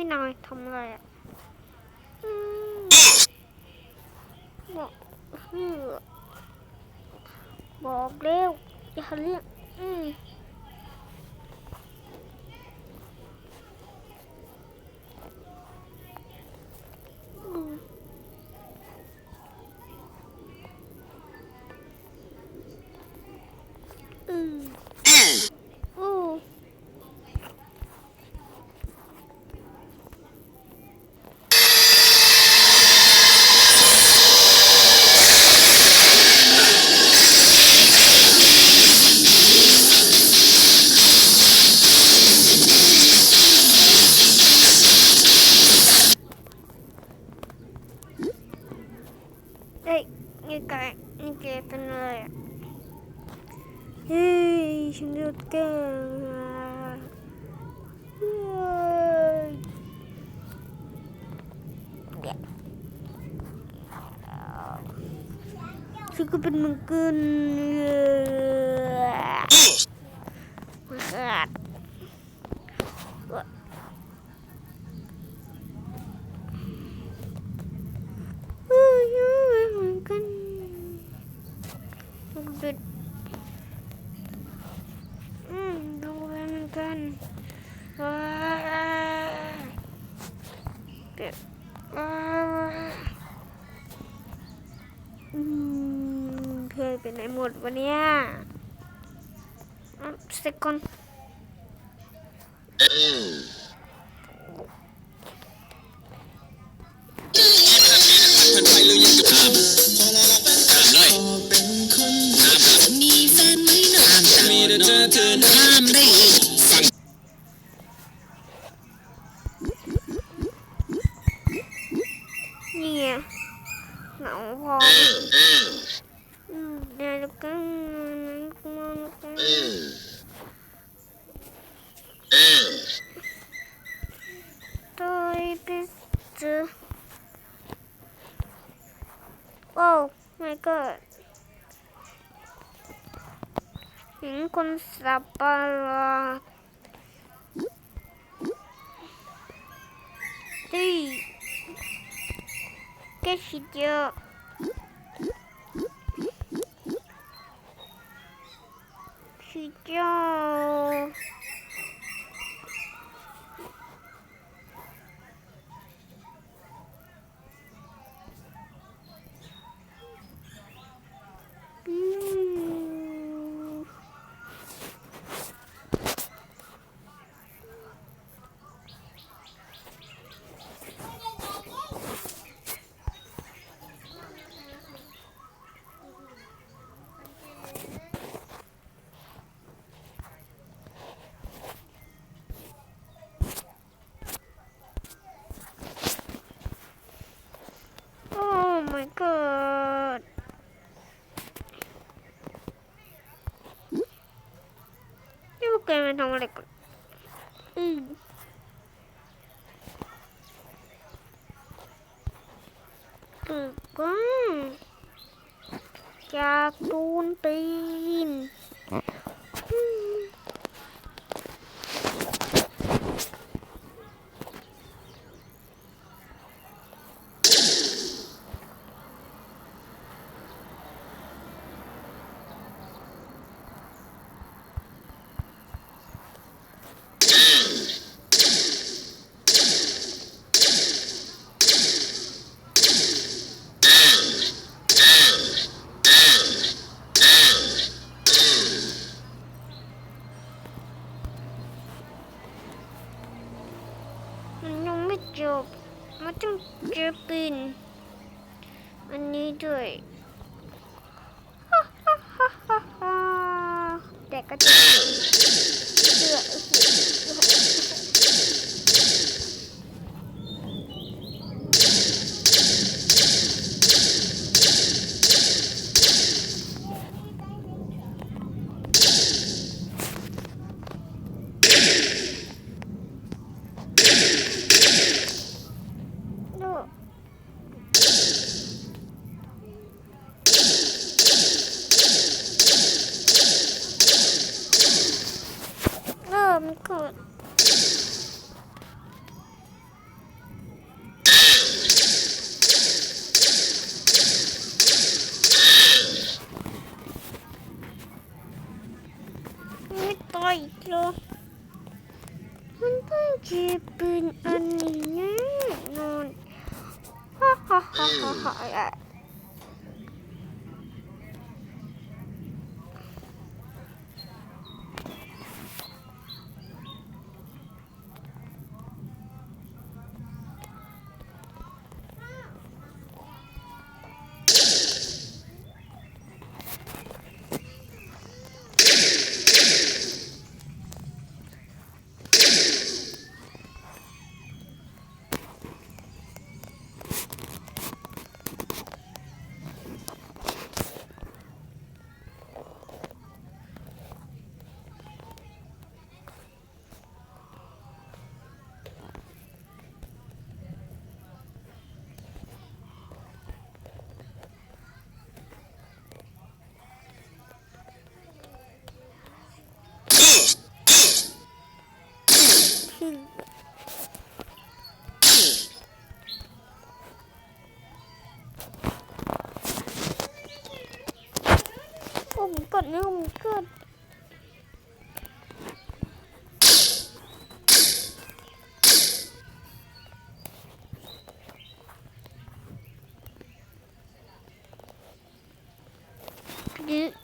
พี่นายทำอะไรอะบอกอืมบอกเร็วอย่าเรียกอืม เฮ้ยนี่แกนี่แกเป็นอะไรอะเฮ้ยฉันจะแกล้งอะเฮ้ยฉันก็เป็นมังกรมังก อนกันว้าวเก็บว้าวอืมเพื่อนเป็นไหนหมดวันเนี้ยอะสกอนผ่านไป Oh my god. Ini kon siapa lah? Three. Kasih dia. ปะรดเฮ้ยแกชิดเยอะชิดเยอะอืม โอ้ my god กแกมาทำอะไรกันอืมกึกก้องจากตูนตีน บมันต้องเจอปืนอันนี้ด้วย ฮ่าฮ่าฮ่าฮ่าฮ่าแต่ก็จะเสือโน่เริ่มนกด เจอปืนอันนี้แน่นอนฮ่าฮ่าฮ่าฮ่า ฮ่าอะผมกดนี่ผมกดหรือ